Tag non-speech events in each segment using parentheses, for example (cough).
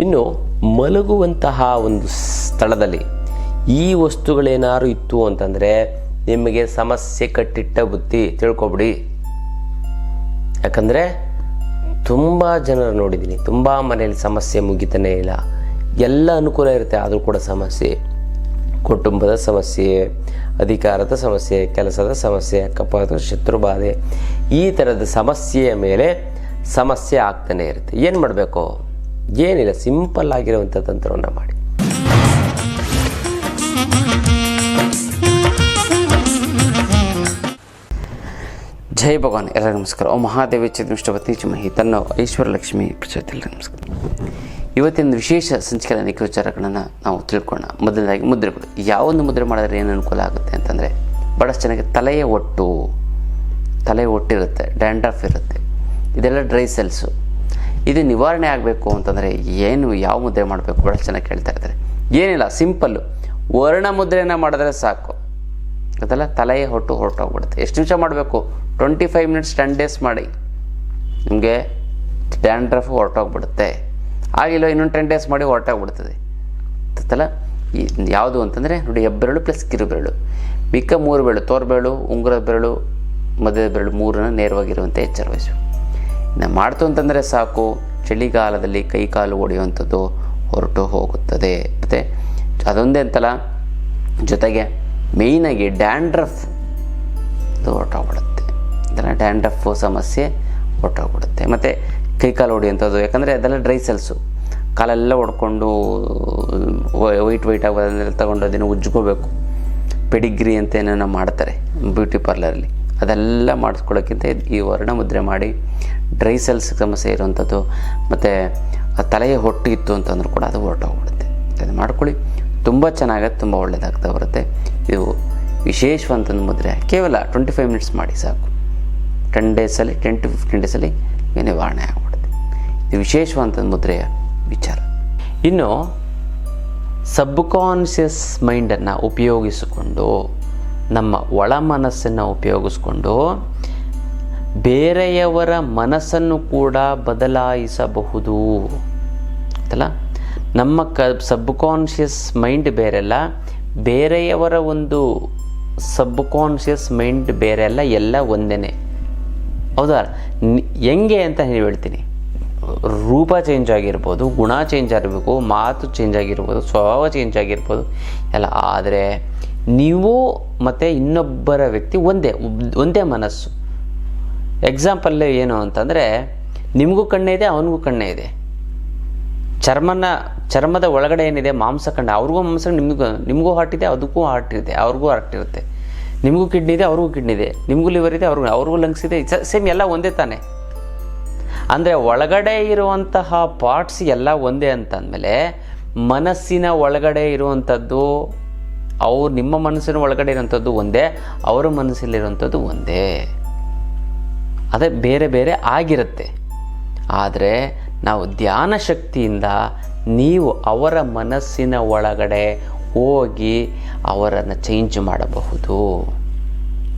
ಇನ್ನು ಮಲಗುವಂತಹ ಒಂದು ಸ್ಥಳದಲ್ಲಿ ಈ ವಸ್ತುಗಳೇನಾದ್ರು ಇತ್ತು ಅಂತಂದರೆ ನಿಮಗೆ ಸಮಸ್ಯೆ ಕಟ್ಟಿಟ್ಟ ಬುತ್ತಿ ತಿಳ್ಕೊಬಿಡಿ. ಯಾಕಂದರೆ ತುಂಬ ಜನರು ನೋಡಿದ್ದೀನಿ, ತುಂಬ ಮನೆಯಲ್ಲಿ ಸಮಸ್ಯೆ ಮುಗಿತಾನೇ ಇಲ್ಲ. ಎಲ್ಲ ಅನುಕೂಲ ಇರುತ್ತೆ, ಆದರೂ ಕೂಡ ಸಮಸ್ಯೆ. ಕುಟುಂಬದ ಸಮಸ್ಯೆ, ಅಧಿಕಾರದ ಸಮಸ್ಯೆ, ಕೆಲಸದ ಸಮಸ್ಯೆ, ಅಕ್ಕಪಕ್ಕದ ಶತ್ರು ಈ ಥರದ ಸಮಸ್ಯೆಯ ಮೇಲೆ ಸಮಸ್ಯೆ ಆಗ್ತಾನೆ ಇರುತ್ತೆ. ಏನು ಮಾಡಬೇಕು? ಏನಿಲ್ಲ, ಸಿಂಪಲ್ ಆಗಿರುವಂಥ ತಂತ್ರವನ್ನು ಮಾಡಿ. ಜೈ ಭಗವಾನ್, ಎಲ್ಲರಿಗೂ ನಮಸ್ಕಾರ. ಓ ಮಹಾದೇವಿ ಚತುಷ್ಟಪತಿ ಚಮಹಿ ತನ್ನ ಐಶ್ವರ್ಯ ಲಕ್ಷ್ಮಿ ಪ್ರಚೋದಿಲ್ಲ ನಮಸ್ಕಾರ. ಇವತ್ತಿನ ವಿಶೇಷ ಸಂಚಿಕೆ ಅನೇಕ ವಿಚಾರಗಳನ್ನು ನಾವು ತಿಳ್ಕೊಳ್ಳೋಣ. ಮೊದಲನೇದಾಗಿ ಮುದ್ರೆಗಳು ಯಾವೊಂದು ಮುದ್ರೆ ಮಾಡಿದ್ರೆ ಏನು ಅನುಕೂಲ ಆಗುತ್ತೆ ಅಂತಂದರೆ ಭಾಳಷ್ಟು ಚೆನ್ನಾಗಿ ತಲೆಯ ಒಟ್ಟು, ತಲೆ ಒಟ್ಟಿರುತ್ತೆ ಡ್ಯಾಂಡ್ರಫ್ ಇರುತ್ತೆ. ಇದೆಲ್ಲ ಡ್ರೈ ಸೆಲ್ಸು ಇದು ನಿವಾರಣೆ ಆಗಬೇಕು ಅಂತಂದರೆ ಏನು ಯಾವ ಮುದ್ರೆ ಮಾಡಬೇಕು ಭಾಳಷ್ಟು ಚೆನ್ನಾಗಿ ಕೇಳ್ತಾ ಇರ್ತಾರೆ. ಏನಿಲ್ಲ, ಸಿಂಪಲ್ಲು. ವರ್ಣ ಮುದ್ರೆಯನ್ನು ಮಾಡಿದ್ರೆ ಸಾಕು. ಗೊತ್ತಲ್ಲ? ತಲೆಯೇ ಹೊಟ್ಟು ಹೊರಟೋಗ್ಬಿಡುತ್ತೆ. ಎಷ್ಟು ನಿಮಿಷ ಮಾಡಬೇಕು? Twenty five minutes ten days ಮಾಡಿ. ನಿಮಗೆ ಡ್ಯಾಂಡ್ರಫ್ ಹೊರಟೋಗ್ಬಿಡುತ್ತೆ. ಆಗಿಲ್ಲ, ಇನ್ನೊಂದು ಟೆನ್ ಡೇಸ್ ಮಾಡಿ ಹೊರಟೋಗ್ಬಿಡ್ತದೆ. ಗೊತ್ತಲ್ಲ? ಈ ಯಾವುದು ಅಂತಂದರೆ, ನೋಡಿ, ಹೆಬ್ಬೆರಳು ಪ್ಲಸ್ ಕಿರು ಬೆರಳು ಮಿಕ್ಕ ಮೂರು ಬೆರಳು, ತೋರ್ಬೆರಳು, ಉಂಗುರದ ಬೆರಳು, ಮಧ್ಯದ ಬೆರಳು ಮೂರನ್ನ ನೇರವಾಗಿರುವಂತೆ ಎಚ್ಚರ ವಹಿಸು ಇನ್ನು ಮಾಡ್ತು ಅಂತಂದರೆ ಸಾಕು, ಚಳಿಗಾಲದಲ್ಲಿ ಕೈಕಾಲು ಒಡೆಯುವಂಥದ್ದು ಹೊರಟು ಹೋಗುತ್ತದೆ. ಮತ್ತು ಅದೊಂದೇ ಅಂತಲ್ಲ, ಜೊತೆಗೆ ಮೇಯ್ನಾಗಿ ಡ್ಯಾಂಡ್ರಫ್ ಹೊರಟೋಗ್ಬಿಡುತ್ತೆ. ಇದನ್ನು ಡ್ಯಾಂಡ್ರಫ್ ಸಮಸ್ಯೆ ಹೊರಟೋಗ್ಬಿಡುತ್ತೆ. ಮತ್ತು ಕೈಕಾಲು ಹೊಡೆಯುವಂಥದ್ದು ಯಾಕಂದರೆ ಅದೆಲ್ಲ ಡ್ರೈ ಸೆಲ್ಸು. ಕಾಲೆಲ್ಲ ಹೊಡ್ಕೊಂಡು ವೈಟ್ ವೈಟ್ ಆಗೋದನ್ನೆಲ್ಲ ತಗೊಂಡು ಅದನ್ನು ಉಜ್ಕೋಬೇಕು ಪೆಡಿಗ್ರಿ ಅಂತ ಏನೇನೋ ಮಾಡ್ತಾರೆ, ಬ್ಯೂಟಿ ಪಾರ್ಲರಲ್ಲಿ. ಅದೆಲ್ಲ ಮಾಡಿಸ್ಕೊಳ್ಳೋಕ್ಕಿಂತ ಈ ವರ್ಣ ಮುದ್ರೆ ಮಾಡಿ ಡ್ರೈ ಸೆಲ್ಸ್ ಸಮಸ್ಯೆ ಇರುವಂಥದ್ದು ಮತ್ತು ತಲೆಯ ಹೊಟ್ಟು ಇತ್ತು ಅಂತಂದ್ರೂ ಕೂಡ ಅದು ಹೊರಟೋಗ್ಬಿಡುತ್ತೆ ಅದು ಮಾಡ್ಕೊಳ್ಳಿ. ತುಂಬ ಚೆನ್ನಾಗತ್ತೆ, ತುಂಬ ಒಳ್ಳೆಯದಾಗ್ತಾ ಬರುತ್ತೆ. ಇದು ವಿಶೇಷವಂತಂದು ಮುದ್ರೆ. ಕೇವಲ ಟ್ವೆಂಟಿ ಫೈವ್ ಮಿನಿಟ್ಸ್ ಮಾಡಿ ಸಾಕು. ಟೆನ್ ಡೇಸಲ್ಲಿ ಟೆನ್ ಟು ಫಿಫ್ಟೀನ್ ಡೇಸಲ್ಲಿ ನಿವಾರಣೆ ಆಗ್ಬಿಡುತ್ತೆ. ಇದು ವಿಶೇಷವಂತ ಮುದ್ರೆಯ ವಿಚಾರ. ಇನ್ನು ಸಬ್ಕಾನ್ಷಿಯಸ್ ಮೈಂಡನ್ನು ಉಪಯೋಗಿಸಿಕೊಂಡು ನಮ್ಮ ಒಳ ಮನಸ್ಸನ್ನು ಉಪಯೋಗಿಸ್ಕೊಂಡು ಬೇರೆಯವರ ಮನಸ್ಸನ್ನು ಕೂಡ ಬದಲಾಯಿಸಬಹುದು. ಅಲ್ಲ ನಮ್ಮ ಕ ಸಬ್ಕಾನ್ಷಿಯಸ್ ಮೈಂಡ್ ಬೇರೆಲ್ಲ, ಬೇರೆಯವರ ಒಂದು ಸಬ್ಕಾನ್ಷಿಯಸ್ ಮೈಂಡ್ ಬೇರೆಲ್ಲ ಎಲ್ಲ ಒಂದೇ ಹೌದಾ? ಹೆಂಗೆ ಅಂತ ಹೇಳಿ ಹೇಳ್ತೀನಿ. ರೂಪ ಚೇಂಜ್ ಆಗಿರ್ಬೋದು, ಗುಣ ಚೇಂಜ್ ಆಗಿರಬೇಕು, ಮಾತು ಚೇಂಜ್ ಆಗಿರ್ಬೋದು, ಸ್ವಭಾವ ಚೇಂಜ್ ಆಗಿರ್ಬೋದು, ಎಲ್ಲ. ಆದರೆ ನೀವು ಮತ್ತು ಇನ್ನೊಬ್ಬರ ವ್ಯಕ್ತಿ ಒಂದೇ ಒಂದೇ ಮನಸ್ಸು. ಎಕ್ಸಾಂಪಲ್ ಏನು ಅಂತಂದರೆ, ನಿಮಗೂ ಕಣ್ಣೇ ಇದೆ, ಅವನಿಗೂ ಕಣ್ಣೇ ಇದೆ. ಚರ್ಮನ, ಚರ್ಮದ ಒಳಗಡೆ ಏನಿದೆ, ಮಾಂಸ ಕಂಡ, ಅವ್ರಿಗೂ ಮಾಂಸ, ನಿಮಗೂ ನಿಮಗೂ ಹಾರ್ಟ್ ಇದೆ, ಅದಕ್ಕೂ ಹಾರ್ಟ್ ಇದೆ, ಅವ್ರಿಗೂ ಹಾರ್ಟ್ ಇರುತ್ತೆ. ನಿಮಗೂ ಕಿಡ್ನಿ ಇದೆ, ಅವ್ರಿಗೂ ಕಿಡ್ನಿ ಇದೆ, ನಿಮಗೂ ಲಿವರ್ ಇದೆ, ಅವ್ರಿಗೂ ಅವ್ರಿಗೂ ಲಂಗ್ಸ್ ಇದೆ ಸೇಮ್ ಎಲ್ಲ ಒಂದೇ ತಾನೆ. ಅಂದರೆ ಒಳಗಡೆ ಇರುವಂತಹ ಪಾರ್ಟ್ಸ್ ಎಲ್ಲ ಒಂದೇ ಅಂತಂದಮೇಲೆ, ಮನಸ್ಸಿನ ಒಳಗಡೆ ಇರುವಂಥದ್ದು ಅವ್ರು ನಿಮ್ಮ ಮನಸ್ಸಿನ ಒಳಗಡೆ ಇರೋಂಥದ್ದು ಒಂದೇ, ಅವರ ಮನಸ್ಸಲ್ಲಿರುವಂಥದ್ದು ಒಂದೇ. ಅದೇ ಬೇರೆ ಬೇರೆ ಆಗಿರುತ್ತೆ. ಆದರೆ ನಾವು ಧ್ಯಾನ ಶಕ್ತಿಯಿಂದ ನೀವು ಅವರ ಮನಸ್ಸಿನ ಒಳಗಡೆ ಹೋಗಿ ಅವರನ್ನು ಚೇಂಜ್ ಮಾಡಬಹುದು.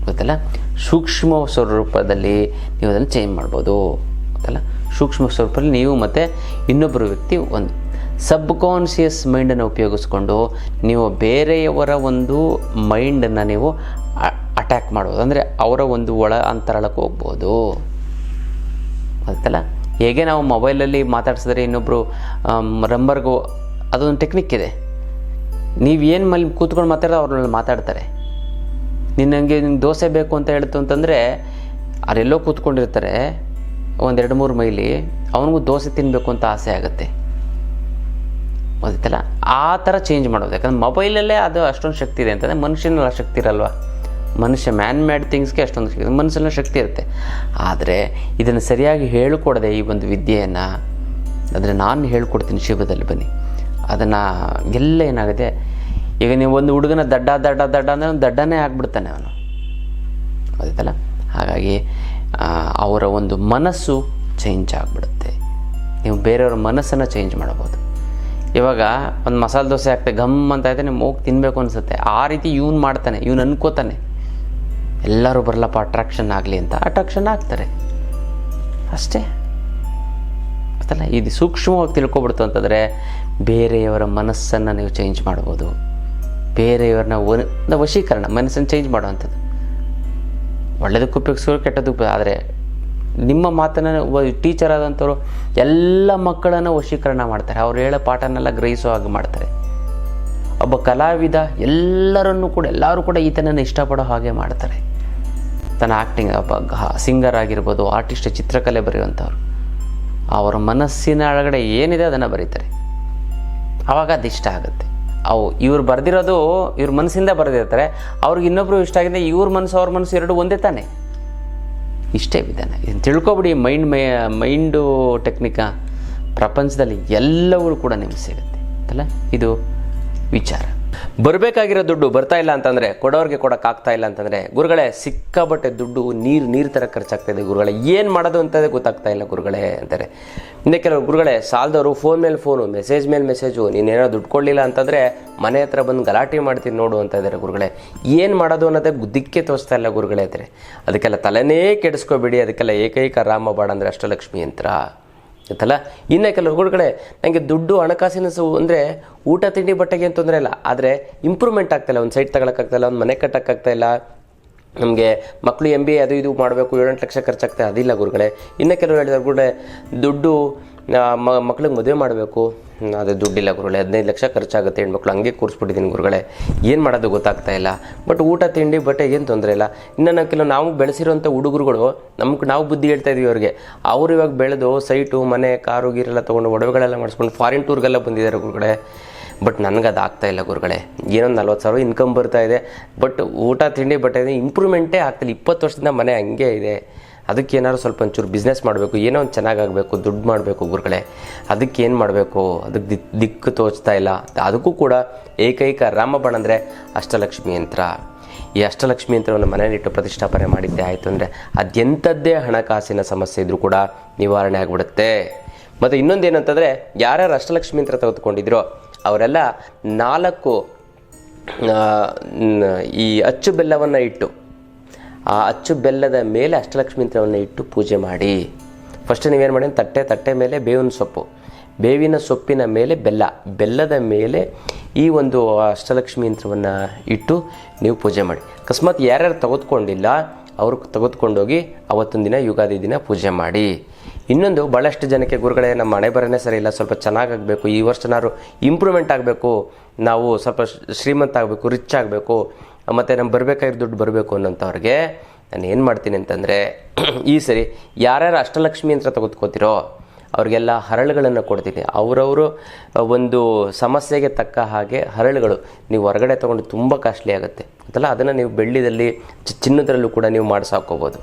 ಗೊತ್ತಲ್ಲ? ಸೂಕ್ಷ್ಮ ಸ್ವರೂಪದಲ್ಲಿ ನೀವು ಅದನ್ನು ಚೇಂಜ್ ಮಾಡ್ಬೋದು. ಗೊತ್ತಲ್ಲ? ಸೂಕ್ಷ್ಮ ಸ್ವರೂಪದಲ್ಲಿ ನೀವು ಮತ್ತು ಇನ್ನೊಬ್ಬರು ವ್ಯಕ್ತಿ ಒಂದು ಸಬ್ ಕಾನ್ಷಿಯಸ್ ಮೈಂಡನ್ನು ಉಪಯೋಗಿಸ್ಕೊಂಡು ನೀವು ಬೇರೆಯವರ ಒಂದು ಮೈಂಡನ್ನು ನೀವು ಅಟ್ಯಾಕ್ ಮಾಡ್ಬೋದು. ಅಂದರೆ ಅವರ ಒಂದು ಒಳ ಅಂತರಳಕ್ಕೆ ಹೋಗ್ಬೋದು. ಗೊತ್ತಲ್ಲ? ಹೇಗೆ ನಾವು ಮೊಬೈಲಲ್ಲಿ ಮಾತಾಡ್ಸಿದ್ರೆ ಇನ್ನೊಬ್ಬರು ರಂಬರ್ಗು, ಅದೊಂದು ಟೆಕ್ನಿಕ್ ಇದೆ. ನೀವು ಏನು ಮಲ್ಲಿ ಕೂತ್ಕೊಂಡು ಮಾತಾಡೋ ಅವ್ರನ್ನ ಮಾತಾಡ್ತಾರೆ. ನಿನ್ನಂಗೆ ನಿಂಗೆ ದೋಸೆ ಬೇಕು ಅಂತ ಹೇಳ್ತು ಅಂತಂದರೆ, ಅವರೆಲ್ಲೋ ಕೂತ್ಕೊಂಡಿರ್ತಾರೆ. ಒಂದೆರಡು ಮೂರು ಮೈಲಿ, ಅವನಿಗೂ ದೋಸೆ ತಿನ್ನಬೇಕು ಅಂತ ಆಸೆ ಆಗುತ್ತೆ. ಗೊತ್ತಲ್ಲ ಆ ಥರ ಚೇಂಜ್ ಮಾಡೋದು. ಯಾಕಂದ್ರೆ ಮೊಬೈಲಲ್ಲೇ ಅದು ಅಷ್ಟೊಂದು ಶಕ್ತಿ ಇದೆ ಅಂತಂದರೆ ಮನುಷ್ಯನಲ್ಲಿ ಶಕ್ತಿ ಇರಲ್ವ? ಮನುಷ್ಯ ಮ್ಯಾನ್ ಮೇಡ್ ಥಿಂಗ್ಸ್ಗೆ ಅಷ್ಟೊಂದು ಶಕ್ತಿ ಮನುಷ್ಯನ ಶಕ್ತಿ ಇರುತ್ತೆ. ಆದರೆ ಇದನ್ನು ಸರಿಯಾಗಿ ಹೇಳಿಕೊಡದೆ ಈ ಒಂದು ವಿದ್ಯೆಯನ್ನು ಅಂದರೆ ನಾನು ಹೇಳ್ಕೊಡ್ತೀನಿ ಶಿವದಲ್ಲಿ ಬನ್ನಿ. ಅದನ್ನು ಎಲ್ಲ ಏನಾಗುತ್ತೆ? ಈಗ ನೀವು ಒಂದು ಹುಡುಗನ ದಡ್ಡ ದಡ್ಡ ದಡ್ಡ ಅಂದರೆ ಒಂದು ದಡ್ಡನೇ ಆಗಿಬಿಡ್ತಾನೆ ಅವನು. ಗೊತ್ತಾಯ್ತಲ್ಲ ಹಾಗಾಗಿ ಅವರ ಒಂದು ಮನಸ್ಸು ಚೇಂಜ್ ಆಗಿಬಿಡುತ್ತೆ. ನೀವು ಬೇರೆಯವ್ರ ಮನಸ್ಸನ್ನು ಚೇಂಜ್ ಮಾಡ್ಬೋದು. ಇವಾಗ ಒಂದು ಮಸಾಲೆ ದೋಸೆ ಹಾಕ್ತೆ, ಘಮ್ ಅಂತ ಐತೆ ನಿಮ್ಮ ಹೋಗಿ ತಿನ್ನಬೇಕು ಅನಿಸುತ್ತೆ. ಆ ರೀತಿ ಇವ್ನು ಮಾಡ್ತಾನೆ, ಇವ್ನು ಅನ್ಕೋತಾನೆ. ಎಲ್ಲರೂ ಬರಲಪ್ಪ ಅಟ್ರಾಕ್ಷನ್ ಆಗಲಿ ಅಂತ ಅಟ್ರಾಕ್ಷನ್ ಆಗ್ತಾರೆ. ಅಷ್ಟೇ. ಅಲ್ಲ ಇದು ಸೂಕ್ಷ್ಮವಾಗಿ ತಿಳ್ಕೊಬಿಡ್ತು ಅಂತಂದರೆ ಬೇರೆಯವರ ಮನಸ್ಸನ್ನು ನೀವು ಚೇಂಜ್ ಮಾಡ್ಬೋದು. ಬೇರೆಯವ್ರನ್ನ ವ- ವಶೀಕರಣ, ಮನಸ್ಸನ್ನು ಚೇಂಜ್ ಮಾಡುವಂಥದ್ದು ಒಳ್ಳೆಯದಕ್ಕೆ ಉಪಯೋಗಿಸೋರು ಕೆಟ್ಟದಕ್ಕೆ ಆದರೆ ನಿಮ್ಮ ಮಾತನ್ನು ಟೀಚರ್ ಆದಂಥವ್ರು ಎಲ್ಲ ಮಕ್ಕಳನ್ನು ವಶೀಕರಣ ಮಾಡ್ತಾರೆ. ಅವ್ರು ಹೇಳೋ ಪಾಠನೆಲ್ಲ ಗ್ರಹಿಸೋ ಹಾಗೆ ಮಾಡ್ತಾರೆ. ಒಬ್ಬ ಕಲಾವಿದ ಎಲ್ಲರನ್ನೂ ಕೂಡ, ಎಲ್ಲರೂ ಕೂಡ ಈತನನ್ನು ಇಷ್ಟಪಡೋ ಹಾಗೆ ಮಾಡ್ತಾರೆ. ತನ್ನ ಆ್ಯಕ್ಟಿಂಗ್ ಒಬ್ಬ ಸಿಂಗರ್ ಆಗಿರ್ಬೋದು ಆರ್ಟಿಸ್ಟ್ ಚಿತ್ರಕಲೆ ಬರೆಯುವಂಥವ್ರು ಅವರ ಮನಸ್ಸಿನ ಒಳಗಡೆ ಏನಿದೆ ಅದನ್ನು ಬರೀತಾರೆ. ಆವಾಗ ಅದು ಇಷ್ಟ ಆಗುತ್ತೆ. ಅವು ಇವ್ರು ಬರೆದಿರೋದು ಇವ್ರ ಮನಸ್ಸಿಂದ ಬರೆದಿರ್ತಾರೆ. ಅವ್ರಿಗೆ ಇನ್ನೊಬ್ರು ಇಷ್ಟ ಆಗಿದೆ ಇವ್ರ ಮನಸ್ಸು, ಅವ್ರ ಮನಸ್ಸು ಎರಡು ಒಂದೇ ತಾನೆ. ಇಷ್ಟೇ ವಿಧಾನ. ಇದನ್ನು ತಿಳ್ಕೊಬಿಡಿ ಮೈಂಡ್ ಮೈ ಮೈಂಡು ಟೆಕ್ನಿಕ ಪ್ರಪಂಚದಲ್ಲಿ ಎಲ್ಲವೂ ಕೂಡ ನಿಮ್ಗೆ ಸಿಗುತ್ತೆ. ಅಲ್ಲ? ಇದು ವಿಚಾರ. ಬರಬೇಕಾಗಿರೋ ದುಡ್ಡು ಬರ್ತಾ ಇಲ್ಲ ಅಂತಂದ್ರೆ ಕೊಡೋರಿಗೆ ಕೊಡೋಕ್ಕಾಗ್ತಾ ಇಲ್ಲ ಅಂತಂದ್ರೆ ಗುರುಗಳೇ ಸಿಕ್ಕಾಬಟ್ಟೆ ದುಡ್ಡು ನೀರು ನೀರು ಥರ ಖರ್ಚಾಗ್ತಾ ಇದೆ ಗುರುಗಳೇ. ಏನು ಮಾಡೋದು ಅಂತದೇ ಗೊತ್ತಾಗ್ತಾ ಇಲ್ಲ ಗುರುಗಳೇ ಅಂತಾರೆ. ಇನ್ನು ಕೆಲವರು, ಗುರುಗಳೇ, ಸಾಲದವರು ಫೋನ್ ಮೇಲೆ ಫೋನು ಮೆಸೇಜ್ ಮೇಲೆ ಮೆಸೇಜು ನೀನೇನೋ ದುಡ್ಡು ಕೊಡಲಿಲ್ಲ ಅಂತಂದರೆ ಮನೆ ಹತ್ರ ಬಂದು ಗಲಾಟೆ ಮಾಡ್ತೀನಿ ನೋಡು ಅಂತ ಇದ್ದಾರೆ ಗುರುಗಳೇ. ಏನು ಮಾಡೋದು ಅನ್ನೋದೇ ದಿಕ್ಕೆ ತೋರಿಸ್ತಾ ಇಲ್ಲ ಗುರುಗಳೇ ಅಂತಾರೆ ಅದಕ್ಕೆಲ್ಲ ತಲೆನೇ ಕೆಡಿಸ್ಕೋಬೇಡಿ, ಅದಕ್ಕೆಲ್ಲ ಏಕೈಕ ರಾಮ ಬಾಡ ಅಂದರೆ ಅಷ್ಟಲಕ್ಷ್ಮಿ ಯಂತ್ರ ಗೊತ್ತಲ್ಲ? ಇನ್ನು ಕೆಲವು ಕಡೆ ನನಗೆ ದುಡ್ಡು ಹಣಕಾಸಿನ ಸು ಅಂದರೆ ಊಟ, ತಿಂಡಿ, ಬಟ್ಟೆಗೆ ಏನು ತೊಂದರೆ ಇಲ್ಲ. ಆದರೆ ಇಂಪ್ರೂವ್ಮೆಂಟ್ ಆಗ್ತಾಯಿಲ್ಲ ಒಂದು ಸೈಟ್ ತಗೊಳಕ್ಕಾಗ್ತಾಯಿಲ್ಲ ಒಂದು ಮನೆ ಕಟ್ಟೋಕ್ಕಾಗ್ತಾಯಿಲ್ಲ ನಮಗೆ ಮಕ್ಕಳು ಎಂ ಬಿ ಎ ಅದು ಇದು ಮಾಡಬೇಕು, ಏಳೆಂಟು ಲಕ್ಷ ಖರ್ಚಾಗ್ತದೆ ಅದಿಲ್ಲ ಗುರುಗಳೇ. ಇನ್ನು ಕೆಲವರು ಹೇಳಿದಾರೆ ಗುರುಗಳೇ ದುಡ್ಡು ಮಕ್ಳಿಗೆ ಮದುವೆ ಮಾಡಬೇಕು. ಅದು ದುಡ್ಡಿಲ್ಲ ಗುರುಗಳೇ. ಹದಿನೈದು ಲಕ್ಷ ಖರ್ಚಾಗುತ್ತೆ ಹೆಣ್ಮಕ್ಳು. ಹಂಗೆ ಕೂರಿಸ್ಬಿಟ್ಟಿದ್ದೀನಿ ಗುರುಗಳೇ. ಏನು ಮಾಡೋದು ಗೊತ್ತಾಗ್ತಾ ಇಲ್ಲ. ಬಟ್ ಊಟ, ತಿಂಡಿ, ಬಟ್ಟೆ ಏನು ತೊಂದರೆ ಇಲ್ಲ. ಇನ್ನು ನಾವು ಕೆಲವು ನಾವು ಬೆಳೆಸಿರೋಂಥ ಹುಡುಗರುಗಳು, ನಮ್ಗೆ ನಾವು ಬುದ್ಧಿ ಹೇಳ್ತಾ ಇದೀವಿ ಅವ್ರಿಗೆ. ಅವ್ರು ಇವಾಗ ಬೆಳೆದು ಸೈಟು, ಮನೆ, ಕಾರು ಗೀರೆಲ್ಲ ತೊಗೊಂಡು ಒಡವೆಗಳೆಲ್ಲ ಮಾಡಿಸ್ಕೊಂಡು ಫಾರಿನ್ ಟೂರ್ಗೆಲ್ಲ ಬಂದಿದ್ದಾರೆ ಗುರುಗಳೇ. ಬಟ್ ನನಗೆ ಅದು ಆಗ್ತಾ ಇಲ್ಲ ಗುರುಗಳೇ. ಏನೋ ನಲ್ವತ್ತು ಸಾವಿರ ಇನ್ಕಮ್ ಬರ್ತಾ ಇದೆ. ಬಟ್ ಊಟ, ತಿಂಡಿ, ಬಟ್ಟೆ ಇಂಪ್ರೂವ್ಮೆಂಟೇ ಆಗ್ತಿಲ್ಲ. ಇಪ್ಪತ್ತು ವರ್ಷದಿಂದ ಮನೆ ಹಂಗೆ ಇದೆ. ಅದಕ್ಕೆ ಏನಾದ್ರು ಸ್ವಲ್ಪ ಒಂಚೂರು ಬಿಸ್ನೆಸ್ ಮಾಡಬೇಕು, ಏನೋ ಒಂದು ಚೆನ್ನಾಗಾಗಬೇಕು ದುಡ್ಡು ಮಾಡಬೇಕು ಗುರುಗಳೇ. ಅದಕ್ಕೆ ಏನು ಮಾಡಬೇಕು? ಅದಕ್ಕೆ ದಿಕ್ ದಿಕ್ಕು ತೋಚ್ತಾ ಇಲ್ಲ. ಅದಕ್ಕೂ ಕೂಡ ಏಕೈಕ ರಾಮಬಣ ಅಂದರೆ ಅಷ್ಟಲಕ್ಷ್ಮಿ ಯಂತ್ರ. ಈ ಅಷ್ಟಲಕ್ಷ್ಮಿ ಯಂತ್ರವನ್ನು ಮನೆಯಲ್ಲಿಟ್ಟು ಪ್ರತಿಷ್ಠಾಪನೆ ಮಾಡಿದ್ದೆ ಆಯಿತು ಅಂದರೆ ಅದೆಂಥದ್ದೇ ಹಣಕಾಸಿನ ಸಮಸ್ಯೆ ಇದ್ರೂ ಕೂಡ ನಿವಾರಣೆ ಆಗಿಬಿಡುತ್ತೆ. ಮತ್ತು ಇನ್ನೊಂದು ಏನಂತಂದರೆ, ಯಾರ್ಯಾರು ಅಷ್ಟಲಕ್ಷ್ಮಿ ಯಂತ್ರ ತೆಗೆದುಕೊಂಡಿದ್ರೋ ಅವರೆಲ್ಲ ನಾಲ್ಕು ಈ ಅಚ್ಚು ಬೆಲ್ಲವನ್ನು ಇಟ್ಟು ಆ ಅಚ್ಚು ಬೆಲ್ಲದ ಮೇಲೆ ಅಷ್ಟಲಕ್ಷ್ಮಿ ಯಂತ್ರವನ್ನು ಇಟ್ಟು ಪೂಜೆ ಮಾಡಿ. ಫಸ್ಟ್ ನೀವೇನು ಮಾಡಿ ತಟ್ಟೆ ತಟ್ಟೆ ಮೇಲೆ ಬೇವಿನ ಸೊಪ್ಪು. ಬೇವಿನ ಸೊಪ್ಪಿನ ಮೇಲೆ ಬೆಲ್ಲ. ಬೆಲ್ಲದ ಮೇಲೆ ಈ ಒಂದು ಅಷ್ಟಲಕ್ಷ್ಮಿ ಯಂತ್ರವನ್ನು ಇಟ್ಟು ನೀವು ಪೂಜೆ ಮಾಡಿ. ಅಕಸ್ಮಾತ್ ಯಾರ್ಯಾರು ತೆಗೆದುಕೊಂಡಿಲ್ಲ ಅವರು ತೆಗೆದುಕೊಂಡೋಗಿ ಅವತ್ತೊಂದು ದಿನ, ಯುಗಾದಿ ದಿನ ಪೂಜೆ ಮಾಡಿ. ಇನ್ನೊಂದು ಭಾಳಷ್ಟು ಜನಕ್ಕೆ, ಗುರುಗಳೇ, ನಮ್ಮ ಬರನೇ ಸರಿ ಇಲ್ಲ. ಸ್ವಲ್ಪ ಚೆನ್ನಾಗಾಗಬೇಕು ಈ ವರ್ಷನಾದ್ರು ಇಂಪ್ರೂವ್ಮೆಂಟ್ ಆಗಬೇಕು. ನಾವು ಸ್ವಲ್ಪ ಶ್ರೀಮಂತ ಆಗಬೇಕು ರಿಚ್ ಆಗಬೇಕು. ಮತ್ತು ನಮ್ಗೆ ಬರಬೇಕಾಗಿರೋ ದುಡ್ಡು ಬರಬೇಕು ಅನ್ನೋಂಥವ್ರಿಗೆ ನಾನು ಏನು ಮಾಡ್ತೀನಿ ಅಂತಂದರೆ, (clears throat) ಈ ಸರಿ ಯಾರ್ಯಾರು ಅಷ್ಟಲಕ್ಷ್ಮಿ ಯಂತ್ರ ತೆಗೆದುಕೋತಿರೋ ಅವ್ರಿಗೆಲ್ಲ ಹರಳುಗಳನ್ನು ಕೊಡ್ತೀನಿ. ಅವರವರು ಒಂದು ಸಮಸ್ಯೆಗೆ ತಕ್ಕ ಹಾಗೆ ಹರಳುಗಳು ನೀವು ಹೊರಗಡೆ ತೊಗೊಂಡು ತುಂಬ ಕಾಸ್ಟ್ಲಿ ಆಗುತ್ತೆ. ಅಂತಲ್ಲ ಅದನ್ನು ನೀವು ಬೆಳ್ಳಿದಲ್ಲಿ ಚಿನ್ನದರಲ್ಲೂ ಕೂಡ ನೀವು ಮಾಡಿಸಾಕೋಬೋದು.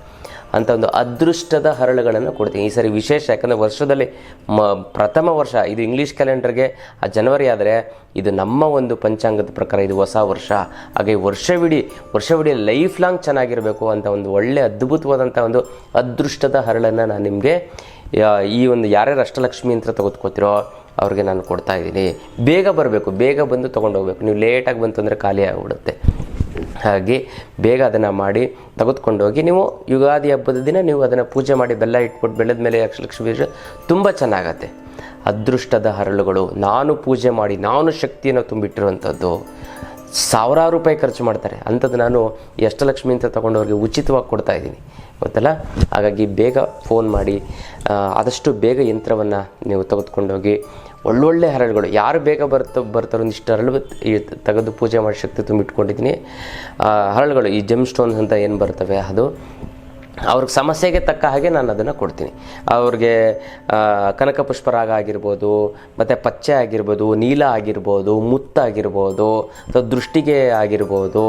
ಅಂತ ಒಂದು ಅದೃಷ್ಟದ ಹರಳುಗಳನ್ನು ಕೊಡ್ತೀನಿ. ಈ ಸರಿ ವಿಶೇಷ ಯಾಕಂದರೆ ವರ್ಷದಲ್ಲಿ ಮ, ಪ್ರಥಮ ವರ್ಷ ಇದು ಇಂಗ್ಲೀಷ್ ಕ್ಯಾಲೆಂಡರ್ಗೆ ಆ ಜನವರಿ ಆದರೆ ಇದು ನಮ್ಮ ಒಂದು ಪಂಚಾಂಗದ ಪ್ರಕಾರ ಇದು ಹೊಸ ವರ್ಷ. ಹಾಗೆ ವರ್ಷವಿಡೀ ವರ್ಷವಿಡೀ ಲೈಫ್ ಲಾಂಗ್ ಚೆನ್ನಾಗಿರಬೇಕು ಅಂತ ಒಂದು ಒಳ್ಳೆ ಅದ್ಭುತವಾದಂಥ ಒಂದು ಅದೃಷ್ಟದ ಹರಳನ್ನು ನಾನು ನಿಮಗೆ ಈ ಒಂದು ಯಾರ್ಯಾರು ಅಷ್ಟಲಕ್ಷ್ಮಿ ಅಂತ ತೆಗೆದುಕೋತಿರೋ ಅವ್ರಿಗೆ ನಾನು ಕೊಡ್ತಾ ಇದ್ದೀನಿ. ಬೇಗ ಬರಬೇಕು, ಬೇಗ ಬಂದು ತೊಗೊಂಡು ಹೋಗ್ಬೇಕು ನೀವು ಲೇಟಾಗಿ ಬಂತು ಅಂದರೆ ಖಾಲಿ ಆಗಿಬಿಡುತ್ತೆ. ಹಾಗೆ ಬೇಗ ಅದನ್ನು ಮಾಡಿ ತೆಗೆದುಕೊಂಡೋಗಿ ನೀವು ಯುಗಾದಿ ಹಬ್ಬದ ದಿನ ನೀವು ಅದನ್ನು ಪೂಜೆ ಮಾಡಿ ಬೆಲ್ಲ ಇಟ್ಬಿಟ್ಟು ಬೆಳೆದ ಮೇಲೆ ಯಕ್ಷಲಕ್ಷ್ಮಿ ಬೀಜ ತುಂಬ ಚೆನ್ನಾಗತ್ತೆ. ಅದೃಷ್ಟದ ಹರಳುಗಳು, ನಾನು ಪೂಜೆ ಮಾಡಿ ನಾನು ಶಕ್ತಿಯನ್ನು ತುಂಬಿಟ್ಟಿರುವಂಥದ್ದು ಸಾವಿರಾರು ರೂಪಾಯಿ ಖರ್ಚು ಮಾಡ್ತಾರೆ. ಅಂಥದ್ದು ನಾನು ಎಷ್ಟು ಲಕ್ಷ್ಮಿ ಅಂತ ತೊಗೊಂಡವ್ರಿಗೆ ಉಚಿತವಾಗಿ ಕೊಡ್ತಾ ಇದ್ದೀನಿ. ಗೊತ್ತಲ್ಲ? ಹಾಗಾಗಿ ಬೇಗ ಫೋನ್ ಮಾಡಿ ಆದಷ್ಟು ಬೇಗ ಯಂತ್ರವನ್ನು ನೀವು ತೆಗೆದುಕೊಂಡೋಗಿ ಒಳ್ಳೊಳ್ಳೆ ಹರಳುಗಳು. ಯಾರು ಬೇಗ ಬರ್ತ, ಬರ್ತಾರೋ ಒಂದಿಷ್ಟು ಹರಳು ತೆಗೆದು ಪೂಜೆ ಮಾಡೋ ಶಕ್ತಿ ತುಂಬಿಟ್ಕೊಂಡಿದ್ದೀನಿ. ಹರಳುಗಳು, ಈ ಜೆಮ್ ಸ್ಟೋನ್ಸ್ ಅಂತ ಏನು ಬರ್ತವೆ? ಅದು ಅವ್ರಿಗೆ ಸಮಸ್ಯೆಗೆ ತಕ್ಕ ಹಾಗೆ ನಾನು ಅದನ್ನು ಕೊಡ್ತೀನಿ. ಅವ್ರಿಗೆ ಕನಕಪುಷ್ಪರಾಗ ಕನಕ ಪುಷ್ಪರಾಗ ಆಗಿರ್ಬೋದು ಮತ್ತು ಪಚ್ಚೆ ಆಗಿರ್ಬೋದು ನೀಲ ಆಗಿರ್ಬೋದು ಮುತ್ತಾಗಿರ್ಬೋದು ಅಥವಾ ದೃಷ್ಟಿಗೆ ಆಗಿರ್ಬೋದು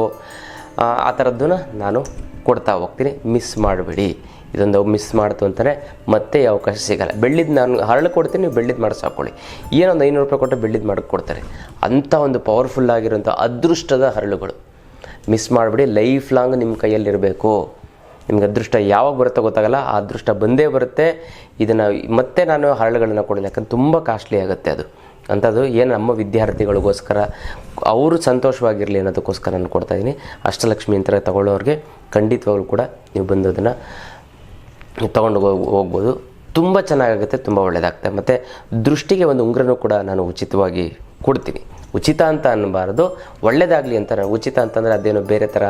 ಆ, ಥರದ್ದನ್ನು ನಾನು ಕೊಡ್ತಾ ಹೋಗ್ತೀನಿ. ಮಿಸ್ ಮಾಡಬೇಡಿ. ಇದೊಂದು ಮಿಸ್ ಮಾಡ್ತು ಅಂತಲೇ ಮತ್ತೆ ಅವಕಾಶ ಸಿಗಲ್ಲ. ಬೆಳ್ಳಿದ್ದು ನಾನು ಹರಳು ಕೊಡ್ತೀನಿ ನೀವು ಬೆಳ್ಳಿದ್ದು ಮಾಡಿಸಿ ಹಾಕ್ಕೊಳ್ಳಿ ಏನೊಂದು ಐನೂರು ರೂಪಾಯಿ ಕೊಟ್ಟರೆ ಬೆಳ್ಳಿದ್ದು ಮಾಡಕ್ಕೆ ಕೊಡ್ತಾರೆ. ಅಂಥ ಒಂದು ಪವರ್ಫುಲ್ ಆಗಿರೋಂಥ ಅದೃಷ್ಟದ ಹರಳುಗಳು. ಮಿಸ್ ಮಾಡಿಬಿಡಿ ಲೈಫ್ ಲಾಂಗ್ ನಿಮ್ಮ ಕೈಯಲ್ಲಿರಬೇಕು. ನಿಮ್ಗೆ ಅದೃಷ್ಟ ಯಾವಾಗ ಬರುತ್ತೋ ಗೊತ್ತಾಗಲ್ಲ, ಆ ಅದೃಷ್ಟ ಬಂದೇ ಬರುತ್ತೆ. ಇದನ್ನು ಮತ್ತೆ ನಾನು ಹರಳುಗಳನ್ನು ಕೊಡಲಿಲ್ಲ ಯಾಕಂದ್ರೆ ತುಂಬ ಕಾಸ್ಟ್ಲಿ ಆಗುತ್ತೆ ಅದು. ಅಂಥದ್ದು ಏನು ನಮ್ಮ ವಿದ್ಯಾರ್ಥಿಗಳಿಗೋಸ್ಕರ, ಅವರು ಸಂತೋಷವಾಗಿರಲಿ ಅನ್ನೋದಕ್ಕೋಸ್ಕರ ನಾನು ಕೊಡ್ತಾ ಇದ್ದೀನಿ ಅಷ್ಟಲಕ್ಷ್ಮಿ ಯಂತ್ರ ತಗೊಳ್ಳೋರಿಗೆ ಖಂಡಿತವಾಗ್ಲೂ ಕೂಡ ನೀವು ಬಂದು ಅದನ್ನು ತೊಗೊಂಡು ಹೋಗ್, ಹೋಗ್ಬೋದು. ತುಂಬ ಚೆನ್ನಾಗಾಗುತ್ತೆ, ತುಂಬ ಒಳ್ಳೆಯದಾಗುತ್ತೆ ಮತ್ತು ದೃಷ್ಟಿಗೆ ಒಂದು ಉಂಗ್ರನೂ ಕೂಡ ನಾನು ಉಚಿತವಾಗಿ ಕೊಡ್ತೀನಿ. ಉಚಿತ ಅಂತ ಅನ್ನಬಾರ್ದು. ಒಳ್ಳೇದಾಗಲಿ ಅಂತ ನಾನು ಉಚಿತ ಅಂತಂದರೆ ಅದೇನೋ ಬೇರೆ ಥರ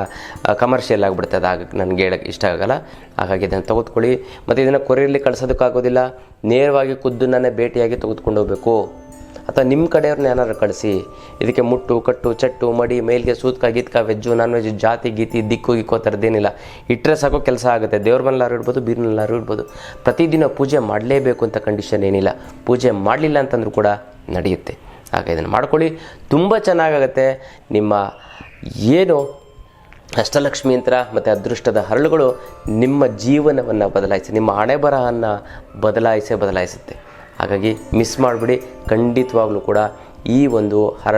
ಕಮರ್ಷಿಯಲ್ ಆಗಿಬಿಡ್ತದೆ ಅದು ಆಗ ನನಗೆ ಹೇಳೋಕ್ಕೆ ಇಷ್ಟ ಆಗೋಲ್ಲ. ಹಾಗಾಗಿ ಇದನ್ನು ತೆಗೆದುಕೊಳ್ಳಿ. ಮತ್ತು ಇದನ್ನು ಕೊರಿಯರ್ಲಿ ಕಳಿಸೋದಕ್ಕಾಗೋದಿಲ್ಲ. ನೇರವಾಗಿ ಖುದ್ದು ನಾನೇ ಭೇಟಿಯಾಗಿ ತೆಗೆದುಕೊಂಡು ಹೋಗಬೇಕು. ಅಥವಾ ನಿಮ್ಮ ಕಡೆಯವ್ರನ್ನ ಏನಾದ್ರು ಕಳಿಸಿ. ಇದಕ್ಕೆ ಮುಟ್ಟು, ಕಟ್ಟು, ಚಟ್ಟು, ಮಡಿ, ಮೇಲ್ಗೆ ಸೂತ್ಕ, ಗೀತ್ಕ, ವೆಜ್ಜು ನಾನ್ ವೆಜ್ ಜಾತಿ, ಗೀತಿ, ದಿಕ್ಕು, ಗಿಕ್ಕೋ ಥರದ್ದೇನಿಲ್ಲ ಇಟ್ಟರೆ ಸಾಕು ಕೆಲಸ ಆಗುತ್ತೆ. ದೇವ್ರ ಮನೆಲ್ಲಾರು ಇಡ್ಬೋದು, ಬೀರ್ನಲ್ಲಾರು ಇಡ್ಬೋದು. ಪ್ರತಿದಿನ ಪೂಜೆ ಮಾಡಲೇಬೇಕು ಅಂತ ಕಂಡೀಷನ್ ಏನಿಲ್ಲ. ಪೂಜೆ ಮಾಡಲಿಲ್ಲ ಅಂತಂದ್ರೂ ಕೂಡ ನಡೆಯುತ್ತೆ. ಹಾಗೆ ಇದನ್ನು ಮಾಡ್ಕೊಳ್ಳಿ. ತುಂಬ ಚೆನ್ನಾಗಾಗುತ್ತೆ. ನಿಮ್ಮ ಏನು ಅಷ್ಟಲಕ್ಷ್ಮಿ ಯಂತ್ರ ಮತ್ತು ಅದೃಷ್ಟದ ಹರಳುಗಳು ನಿಮ್ಮ ಜೀವನವನ್ನು ಬದಲಾಯಿಸಿ, ನಿಮ್ಮ ಹಣೆ ಬರಹನ್ನು ಬದಲಾಯಿಸೇ ಬದಲಾಯಿಸುತ್ತೆ. ಹಾಗಾಗಿ ಮಿಸ್ ಮಾಡಿಬಿಡಿ. ಖಂಡಿತವಾಗಲೂ ಕೂಡ ಈ ಒಂದು ಹರ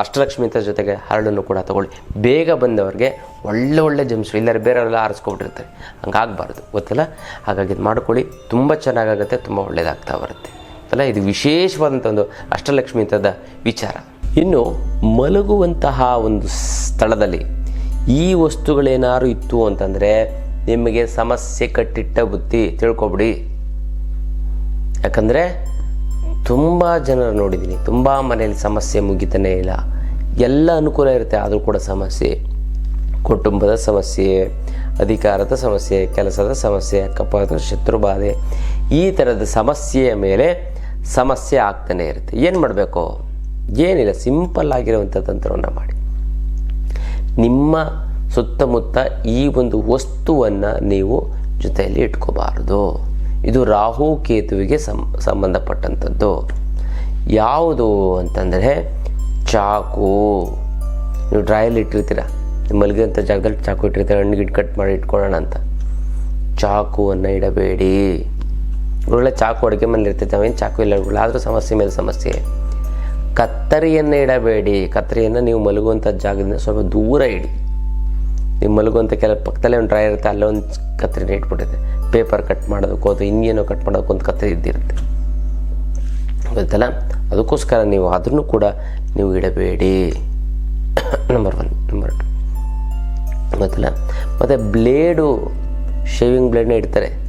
ಅಷ್ಟಲಕ್ಷ್ಮಿ ಯಂತ್ರ ಜೊತೆಗೆ ಹರಳನ್ನು ಕೂಡ ತಗೊಳ್ಳಿ. ಬೇಗ ಬಂದವ್ರಿಗೆ ಒಳ್ಳೆ ಒಳ್ಳೆ ಜಮ್ಸ್ರು ಇಲ್ಲರೆ ಬೇರೆಯವರೆಲ್ಲ ಆರಿಸ್ಕೊಬಿಟ್ಟಿರ್ತಾರೆ. ಹಂಗಾಗಬಾರ್ದು. ಗೊತ್ತಲ್ಲ? ಹಾಗಾಗಿ ಇದು ಮಾಡ್ಕೊಳ್ಳಿ. ತುಂಬ ಚೆನ್ನಾಗಾಗುತ್ತೆ, ತುಂಬ ಒಳ್ಳೆಯದಾಗ್ತಾ ಬರುತ್ತೆ. ಅಲ್ಲ, ಇದು ವಿಶೇಷವಾದಂಥ ಒಂದು ಅಷ್ಟಲಕ್ಷ್ಮಿ ಅಂತದ ವಿಚಾರ. ಇನ್ನು ಮಲಗುವಂತಹ ಒಂದು ಸ್ಥಳದಲ್ಲಿ ಈ ವಸ್ತುಗಳೇನಾದ್ರು ಇತ್ತು ಅಂತಂದರೆ ನಿಮಗೆ ಸಮಸ್ಯೆ ಕಟ್ಟಿಟ್ಟ ಬುತ್ತಿ ತಿಳ್ಕೊಬಿಡಿ. ಯಾಕಂದರೆ ತುಂಬ ಜನರು ನೋಡಿದ್ದೀನಿ ತುಂಬ ಮನೆಯಲ್ಲಿ ಸಮಸ್ಯೆ ಮುಗಿತಾನೇ ಇಲ್ಲ. ಎಲ್ಲ ಅನುಕೂಲ ಇರುತ್ತೆ, ಆದರೂ ಕೂಡ ಸಮಸ್ಯೆ. ಕುಟುಂಬದ ಸಮಸ್ಯೆ, ಅಧಿಕಾರದ ಸಮಸ್ಯೆ, ಕೆಲಸದ ಸಮಸ್ಯೆ, ಅಕ್ಕಪಕ್ಕದ ಶತ್ರು ಬಾಧೆ ಈ ಥರದ ಸಮಸ್ಯೆಯ ಮೇಲೆ ಸಮಸ್ಯೆ ಆಗ್ತಾನೆ ಇರುತ್ತೆ. ಏನು ಮಾಡಬೇಕು? ಏನಿಲ್ಲ, ಸಿಂಪಲ್ ಆಗಿರುವಂಥ ತಂತ್ರವನ್ನು ಮಾಡಿ. ನಿಮ್ಮ ಸುತ್ತಮುತ್ತ ಈ ಒಂದು ವಸ್ತುವನ್ನು ನೀವು ಜೊತೆಯಲ್ಲಿ ಇಟ್ಕೋಬಾರ್ದು. ಇದು ರಾಹು ಕೇತುವಿಗೆ ಸಂ ಸಂಬಂಧಪಟ್ಟಂಥದ್ದು ಯಾವುದು ಅಂತಂದರೆ, ಚಾಕು. ನೀವು ಡ್ರಾಯಲ್ಲಿ ಇಟ್ಟಿರ್ತೀರ ಮಲಗಿದಂಥ ಜಾಗದಲ್ಲಿ ಚಾಕು ಇಟ್ಟಿರ್ತೀರ, ಹಣ್ಣಿಗೆ ಕಟ್ ಮಾಡಿ ಇಟ್ಕೊಳ್ಳೋಣ ಅಂತ. ಚಾಕುವನ್ನು ಇಡಬೇಡಿ. ಒಳ್ಳೆ ಚಾಕು ಅಡುಗೆ ಮನೇಲಿ ಇರ್ತೈತೆ ಅವೇನು ಚಾಕು ಇಲ್ಲ ಆದರೂ ಸಮಸ್ಯೆ ಮೇಲೆ ಸಮಸ್ಯೆ. ಕತ್ತರಿಯನ್ನು ಇಡಬೇಡಿ. ಕತ್ತರಿಯನ್ನು ನೀವು ಮಲಗುವಂಥ ಜಾಗದಿಂದ ಸ್ವಲ್ಪ ದೂರ ಇಡಿ. ನೀವು ಮಲಗುವಂಥ ಕೆಲವು ಪಕ್ಕದಲ್ಲೇ ಒಂದು ಡ್ರೈ ಇರುತ್ತೆ ಅಲ್ಲೇ ಒಂದು ಕತ್ತರಿನ ಇಟ್ಬಿಟ್ಟಿದೆ. ಪೇಪರ್ ಕಟ್ ಮಾಡೋದಕ್ಕೂ ಅಥವಾ ಇನ್ನೇನೋ ಕಟ್ ಮಾಡೋದಕ್ಕೂ ಒಂದು ಕತ್ತರಿ ಇದ್ದಿರುತ್ತೆ. ಗೊತ್ತಲ್ಲ? ಅದಕ್ಕೋಸ್ಕರ ನೀವು ಅದನ್ನು ಕೂಡ ನೀವು ಇಡಬೇಡಿ. ನಂಬರ್ ಒನ್ ನಂಬರ್ ಟು ಗೊತ್ತಲ್ಲ? ಮತ್ತು ಬ್ಲೇಡು ಶೇವಿಂಗ್ ಬ್ಲೇಡ್ನ ಇಡ್ತಾರೆ.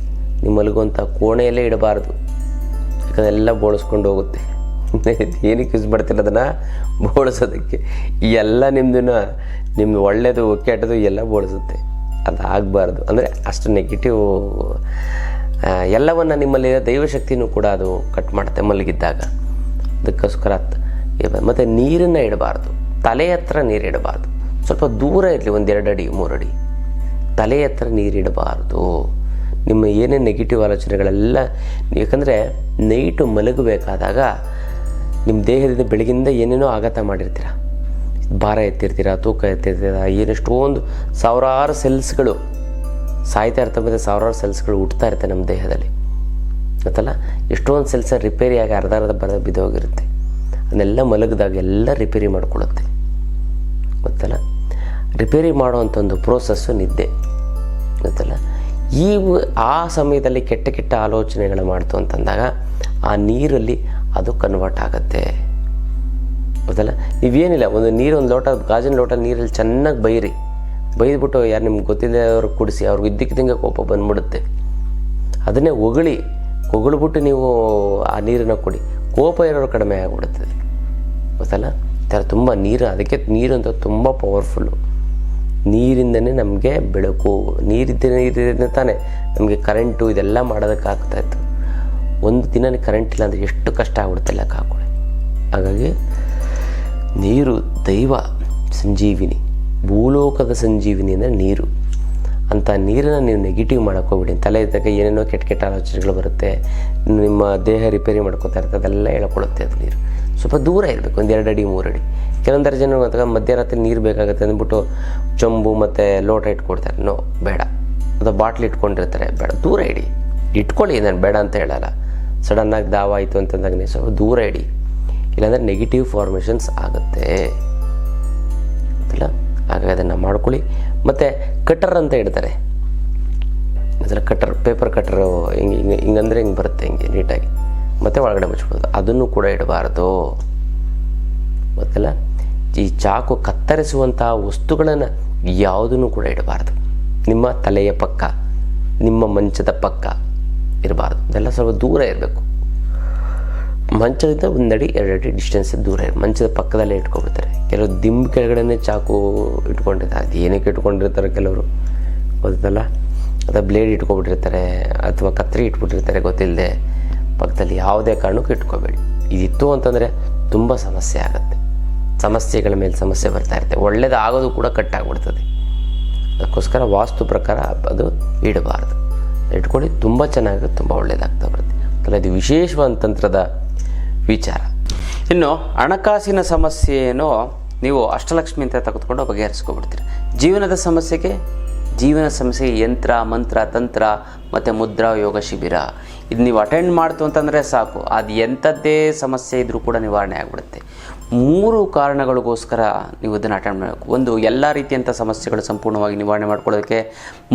ನೀವು ಮಲಗುವಂಥ ಕೋಣೆಯಲ್ಲೇ ಇಡಬಾರ್ದು. ಯಾಕಂದ್ರೆ ಎಲ್ಲ ಬೋಳಿಸ್ಕೊಂಡು ಹೋಗುತ್ತೆ. ಏನಕ್ಕೆ ಯೂಸ್ ಮಾಡ್ತಿಲ್ಲ ಅದನ್ನು? ಬೋಳಿಸೋದಕ್ಕೆ. ಈ ಎಲ್ಲ ನಿಮ್ಮದನ್ನ ನಿಮ್ದು ಒಳ್ಳೆಯದು ಕೆಟ್ಟದು ಎಲ್ಲ ಬೋಳಿಸುತ್ತೆ. ಅದು ಆಗಬಾರ್ದು. ಅಂದರೆ ಅಷ್ಟು ನೆಗೆಟಿವ್ ಎಲ್ಲವನ್ನು ನಿಮ್ಮಲ್ಲಿ ದೈವಶಕ್ತಿನೂ ಕೂಡ ಅದು ಕಟ್ ಮಾಡುತ್ತೆ ಮಲಗಿದ್ದಾಗ. ಅದಕ್ಕೋಸ್ಕರ ಮತ್ತು ನೀರನ್ನು ಇಡಬಾರ್ದು. ತಲೆ ಹತ್ರ ನೀರು ಇಡಬಾರ್ದು. ಸ್ವಲ್ಪ ದೂರ ಇರಲಿ ಒಂದೆರಡು ಅಡಿ ಮೂರು ಅಡಿ ತಲೆ ಹತ್ರ ನೀರಿಡಬಾರ್ದು ನಿಮ್ಮ ಏನೇ ನೆಗೆಟಿವ್ ಆಲೋಚನೆಗಳೆಲ್ಲ ಯಾಕಂದರೆ ನೈಟು ಮಲಗಬೇಕಾದಾಗ ನಿಮ್ಮ ದೇಹದಿಂದ ಬೆಳಗಿಂದ ಏನೇನೋ ಆಘಾತ ಮಾಡಿರ್ತೀರ. ಭಾರ ಎತ್ತಿರ್ತೀರ, ತೂಕ ಎತ್ತಿರ್ತೀರ, ಏನೆಷ್ಟೊಂದು ಸಾವಿರಾರು ಸೆಲ್ಸ್ಗಳು ಸಾಯ್ತಾ ಇರ್ತವೆ ಸಾವಿರಾರು ಸೆಲ್ಸ್ಗಳು ಹುಟ್ತಾ ಇರ್ತವೆ ನಮ್ಮ ದೇಹದಲ್ಲಿ. ಗೊತ್ತಲ್ಲ? ಎಷ್ಟೊಂದು ರಿಪೇರಿ ಆಗಿ ಅರ್ಧ ಅರ್ಧ ಬರ ಬಿದ್ದೋಗಿರುತ್ತೆ ಅದನ್ನೆಲ್ಲ ಮಲಗಿದಾಗ ಎಲ್ಲ ರಿಪೇರಿ ಮಾಡ್ಕೊಳ್ಳುತ್ತೆ. ಗೊತ್ತಲ್ಲ? ರಿಪೇರಿ ಮಾಡುವಂಥ ಒಂದು ಪ್ರೋಸೆಸ್ಸು ನಿದ್ದೆ. ಗೊತ್ತಲ್ಲ? ಈ ಆ ಸಮಯದಲ್ಲಿ ಕೆಟ್ಟ ಕೆಟ್ಟ ಆಲೋಚನೆಗಳು ಮಾಡ್ತು ಅಂತಂದಾಗ ಆ ನೀರಲ್ಲಿ ಅದು ಕನ್ವರ್ಟ್ ಆಗುತ್ತೆ. ಗೊತ್ತಲ್ಲ? ನೀವೇನಿಲ್ಲ, ಒಂದು ನೀರು ಒಂದು ಲೋಟ, ಗಾಜಿನ ಲೋಟ ನೀರಲ್ಲಿ ಚೆನ್ನಾಗಿ ಬೈರಿ. ಬೈದ್ಬಿಟ್ಟು ಯಾರು ನಿಮ್ಗೆ ಗೊತ್ತಿದೆ ಅವ್ರಿಗೆ ಕುಡಿಸಿ, ಅವ್ರಿಗೆ ಇದ್ದಕ್ಕಿದ್ದಂಗೆ ಕೋಪ ಬಂದ್ಬಿಡುತ್ತೆ. ಅದನ್ನೇ ಹೊಗಳಿ, ಹೊಗಳ್ಬಿಟ್ಟು ನೀವು ಆ ನೀರನ್ನು ಕೊಡಿ. ಕೋಪ ಇರೋರು ಕಡಿಮೆ ಆಗಿಬಿಡುತ್ತದೆ ಗೊತ್ತಲ್ಲ? ಥರ ತುಂಬ ನೀರು, ಅದಕ್ಕೆ ನೀರು ಅಂತ ತುಂಬ ಪವರ್ಫುಲ್ಲು ನೀರಿಂದನೇ ನಮಗೆ ಬೆಳಕು ನೀರಿದ್ದರೆ ನೀರಿದ್ದ ತಾನೇ ನಮಗೆ ಕರೆಂಟು ಇದೆಲ್ಲ ಮಾಡೋದಕ್ಕಾಗ್ತಾ ಇತ್ತು. ಒಂದು ದಿನ ಕರೆಂಟ್ ಇಲ್ಲ ಅಂದರೆ ಎಷ್ಟು ಕಷ್ಟ ಆಗ್ಬಿಡುತ್ತೆ ಲೆಕ್ಕ ಹಾಗಾಗಿ ನೀರು ದೈವ ಸಂಜೀವಿನಿ, ಭೂಲೋಕದ ಸಂಜೀವಿನಿ ಅಂದರೆ ನೀರು. ಅಂಥ ನೀರನ್ನು ನೀವು ನೆಗೆಟಿವ್ ಹೋಗ್ಬಿಡಿ ತಲೆ ಇದ್ದಾಗ ಏನೇನೋ ಕೆಟ್ಟ ಕೆಟ್ಟ ಆಲೋಚನೆಗಳು ಬರುತ್ತೆ, ನಿಮ್ಮ ದೇಹ ರಿಪೇರಿ ಮಾಡ್ಕೋತಾ ಇರ್ತದೆ ಅದೆಲ್ಲ ಹೇಳ್ಕೊಳುತ್ತೆ ಅದು ನೀರು. ಸ್ವಲ್ಪ ದೂರ ಇರಬೇಕು, ಒಂದು ಎರಡು ಅಡಿ, ಮೂರು ಅಡಿ. ಕೆಲವೊಂದರ ಜನ ಮಧ್ಯರಾತ್ರಿ ನೀರು ಬೇಕಾಗುತ್ತೆ ಅಂದ್ಬಿಟ್ಟು ಚೊಂಬು ಮತ್ತು ಲೋಟ ಇಟ್ಕೊಡ್ತಾರೆ. ನೋ, ಬೇಡ. ಅದು ಬಾಟ್ಲಿ ಇಟ್ಕೊಂಡಿರ್ತಾರೆ, ಬೇಡ. ದೂರ ಇಡಿ. ಇಟ್ಕೊಳ್ಳಿ ನಾನು ಬೇಡ ಅಂತ ಹೇಳಲ್ಲ. ಸಡನ್ನಾಗಿ ದಾವ ಆಯಿತು ಅಂತಂದಾಗ ನೀವು ಸ್ವಲ್ಪ ದೂರ ಇಡಿ. ಇಲ್ಲಾಂದರೆ ನೆಗೆಟಿವ್ ಫಾರ್ಮೇಷನ್ಸ್ ಆಗುತ್ತೆ. ಗೊತ್ತಿಲ್ಲ? ಹಾಗಾಗಿ ಅದನ್ನು ಮಾಡ್ಕೊಳ್ಳಿ. ಮತ್ತು ಕಟ್ಟರ್ ಅಂತ ಇಡ್ತಾರೆ. ಅದರ ಕಟ್ಟರ್ ಪೇಪರ್ ಕಟ್ಟರು ಹಿಂಗೆ ಹಿಂಗೆ ಹಿಂಗಂದ್ರೆ ಹಿಂಗೆ ಬರುತ್ತೆ, ಹಿಂಗೆ ನೀಟಾಗಿ ಮತ್ತು ಒಳಗಡೆ ಮುಚ್ಕೊಳ್ಳೋದು ಅದನ್ನು ಕೂಡ ಇಡಬಾರ್ದು. ಗೊತ್ತಲ್ಲ? ಈ ಚಾಕು ಕತ್ತರಿಸುವಂಥ ವಸ್ತುಗಳನ್ನು ಯಾವುದನ್ನು ಕೂಡ ಇಡಬಾರ್ದು. ನಿಮ್ಮ ತಲೆಯ ಪಕ್ಕ, ನಿಮ್ಮ ಮಂಚದ ಪಕ್ಕ ಇರಬಾರ್ದು. ಇದೆಲ್ಲ ಸ್ವಲ್ಪ ದೂರ ಇರಬೇಕು. ಮಂಚದಿಂದ ಒಂದಡಿ, ಎರಡಡಿ ಡಿಸ್ಟೆನ್ಸ್ ದೂರ ಇರೋ. ಮಂಚದ ಪಕ್ಕದಲ್ಲೇ ಇಟ್ಕೊಬಿಡ್ತಾರೆ. ಕೆಲವರು ದಿಂಬು ಕೆಳಗಡೆನೇ ಚಾಕು ಇಟ್ಕೊಂಡಿರ್ತಾರೆ ಅದು ಏನಕ್ಕೆ ಇಟ್ಕೊಂಡಿರ್ತಾರೆ ಕೆಲವರು? ಗೊತ್ತಲ್ಲ? ಅಥವಾ ಬ್ಲೇಡ್ ಇಟ್ಕೊಬಿಟ್ಟಿರ್ತಾರೆ ಅಥವಾ ಕತ್ತರಿ ಇಟ್ಬಿಟ್ಟಿರ್ತಾರೆ ಗೊತ್ತಿಲ್ಲದೆ ಪಕ್ಕದಲ್ಲಿ ಯಾವುದೇ ಕಾರಣಕ್ಕೂ ಇಟ್ಕೋಬೇಡಿ. ಇದಿತ್ತು ಅಂತಂದರೆ ತುಂಬ ಸಮಸ್ಯೆ ಆಗುತ್ತೆ. ಸಮಸ್ಯೆಗಳ ಮೇಲೆ ಸಮಸ್ಯೆ ಬರ್ತಾ ಇರುತ್ತೆ. ಒಳ್ಳೇದಾಗೋದು ಕೂಡ ಕಟ್ಟಾಗ್ಬಿಡ್ತದೆ. ಅದಕ್ಕೋಸ್ಕರ ವಾಸ್ತು ಪ್ರಕಾರ ಅದು ಇಡಬಾರ್ದು ಇಟ್ಕೊಳ್ಳಿ, ತುಂಬ ಚೆನ್ನಾಗಿ ತುಂಬ ಒಳ್ಳೆಯದಾಗ್ತಾ ಬರುತ್ತೆ. ಅಲ್ಲ ಇದು ವಿಶೇಷವಾದ ತಂತ್ರದ ವಿಚಾರ. ಇನ್ನು ಹಣಕಾಸಿನ ಸಮಸ್ಯೆಯನ್ನು ನೀವು ಅಷ್ಟಲಕ್ಷ್ಮಿ ಅಂತ ತೆಗೆದುಕೊಂಡು ಬಗೆಹರಿಸ್ಕೊಬಿಡ್ತೀರಿ. ಜೀವನದ ಸಮಸ್ಯೆಗೆ ಜೀವನ ಸಮಸ್ಯೆ ಯಂತ್ರ, ಮಂತ್ರ, ತಂತ್ರ ಮತ್ತು ಮುದ್ರಾ, ಯೋಗ ಶಿಬಿರ. ಇದು ನೀವು ಅಟೆಂಡ್ ಮಾಡ್ತು ಅಂತಂದರೆ ಸಾಕು. ಅದು ಎಂಥದ್ದೇ ಸಮಸ್ಯೆ ಇದ್ದರೂ ಕೂಡ ನಿವಾರಣೆ ಆಗಿಬಿಡುತ್ತೆ. ಮೂರು ಕಾರಣಗಳಿಗೋಸ್ಕರ ನೀವು ಇದನ್ನು ಅಟೆಂಡ್ ಮಾಡಬೇಕು. ಒಂದು, ಎಲ್ಲ ರೀತಿಯಂಥ ಸಮಸ್ಯೆಗಳು ಸಂಪೂರ್ಣವಾಗಿ ನಿವಾರಣೆ ಮಾಡ್ಕೊಳ್ಳೋದಕ್ಕೆ,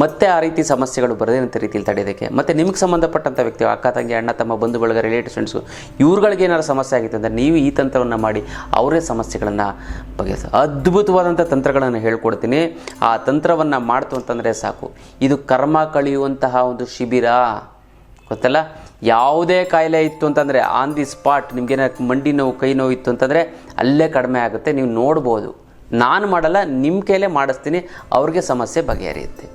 ಮತ್ತೆ ಆ ರೀತಿ ಸಮಸ್ಯೆಗಳು ಬರದೇನಂತ ರೀತಿಯಲ್ಲಿ ತಡೆಯೋದಕ್ಕೆ, ಮತ್ತು ನಿಮಗೆ ಸಂಬಂಧಪಟ್ಟಂಥ ವ್ಯಕ್ತಿ, ಅಕ್ಕ, ತಂಗಿ, ಅಣ್ಣ, ತಮ್ಮ ಬಂಧು ಬಳಗ ರಿಲೇಟಿವ್ ಫ್ರೆಂಡ್ಸು ಇವ್ರುಗಳಿಗೆ ಏನಾದ್ರು ಸಮಸ್ಯೆ ಆಗಿತ್ತು ಅಂದರೆ ನೀವು ಈ ತಂತ್ರವನ್ನು ಮಾಡಿ ಅವರೇ ಸಮಸ್ಯೆಗಳನ್ನು ಬಗೆಹರಿಸ. ಅದ್ಭುತವಾದಂಥ ತಂತ್ರಗಳನ್ನು ಹೇಳ್ಕೊಡ್ತೀನಿ. ಆ ತಂತ್ರವನ್ನು ಮಾಡ್ತು ಅಂತಂದರೆ ಸಾಕು. ಇದು ಕರ್ಮ ಕಳೆಯುವಂತಹ ಒಂದು ಶಿಬಿರ. ಗೊತ್ತಲ್ಲ? ಯಾವುದೇ ಕಾಯಿಲೆ ಇತ್ತು ಅಂತಂದರೆ ಆನ್ ದಿ ಸ್ಪಾಟ್ ನಿಮ್ಗೇನ ಮಂಡಿ ನೋವು, ಕೈ ನೋವು ಇತ್ತು ಅಂತಂದರೆ ಅಲ್ಲೇ ಕಡಿಮೆ ಆಗುತ್ತೆ, ನೀವು ನೋಡ್ಬೋದು. ನಾನು ಮಾಡಲ್ಲ ನಿಮ್ಮ ಕೈಲೇ ಮಾಡಿಸ್ತೀನಿ, ಅವ್ರಿಗೆ ಸಮಸ್ಯೆ ಬಗೆಹರಿಯುತ್ತೆ.